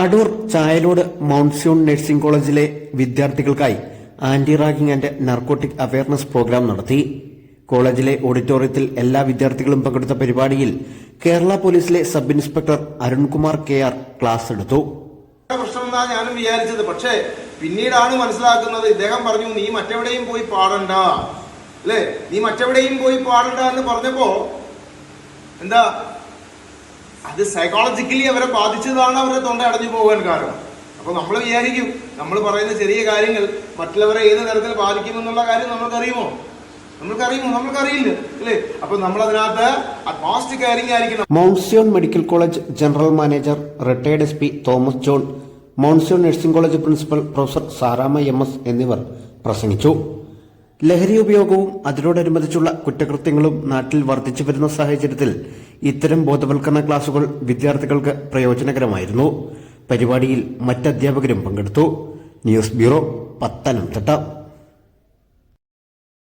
Adoor Chayalode മൌൺസ്യൂൺ nursing കോളേജിലെ വിദ്യാർത്ഥികൾക്കായി anti ragging and narcotic awareness program നടത്തി. കോളേജിലെ ഓഡിറ്റോറിയത്തിൽ എല്ലാ വിദ്യാർത്ഥികളും പങ്കെടുത്ത പരിപാടിയിൽ കേരള പോലീസിലെ sub inspector Arunkumar K R class എടുത്തു. പ്രശ്നമെന്നാ ഞാനും വിചാരിച്ചത്. പക്ഷേ പിന്നീടാണ് മനസ്സിലാക്കുന്നത് ഇദ്ദേഹം പറഞ്ഞു നീ മറ്റെവിടെയും പോയി പാടണ്ട. അല്ലേ? നീ മറ്റെവിടെയും പോയി പാടണ്ട എന്ന് പറഞ്ഞപ്പോ എന്താ അത് സൈക്കോളജിക്കലി അവരെ ബാധിച്ചതാണ് അവരെ തൊണ്ട അടഞ്ഞു പോകാൻ കാരണം. അപ്പൊ നമ്മൾ വിചാരിക്കും നമ്മൾ പറയുന്ന ചെറിയ കാര്യങ്ങൾ മറ്റുള്ളവരെ ഏത് തരത്തിൽ ബാധിക്കുമെന്നുള്ള കാര്യം നമുക്കറിയുമോ നമ്മൾക്കറിയുമോ? നമ്മൾക്കറിയില്ല അല്ലേ? അപ്പൊ നമ്മൾ അതിനകത്ത് അറ്റ്മോസ്റ്റ് ആയിരിക്കണം. Mount medical college general manager retired S P Thomas John Mount nursing college principal professor Saramma M S എന്നിവർ പ്രസംഗിച്ചു. ലഹരി ഉപയോഗവും അതിനോടനുബന്ധിച്ചുള്ള കുറ്റകൃത്യങ്ങളും നാട്ടിൽ വർദ്ധിച്ചു വരുന്ന സാഹചര്യത്തിൽ ഇത്തരം ബോധവൽക്കരണ ക്ലാസുകൾ വിദ്യാർത്ഥികൾക്ക് പ്രയോജനകരമായിരുന്നു. പരിപാടിയിൽ മറ്റധ്യാപകരും പങ്കെടുത്തു. News bureau Pathanamthitta.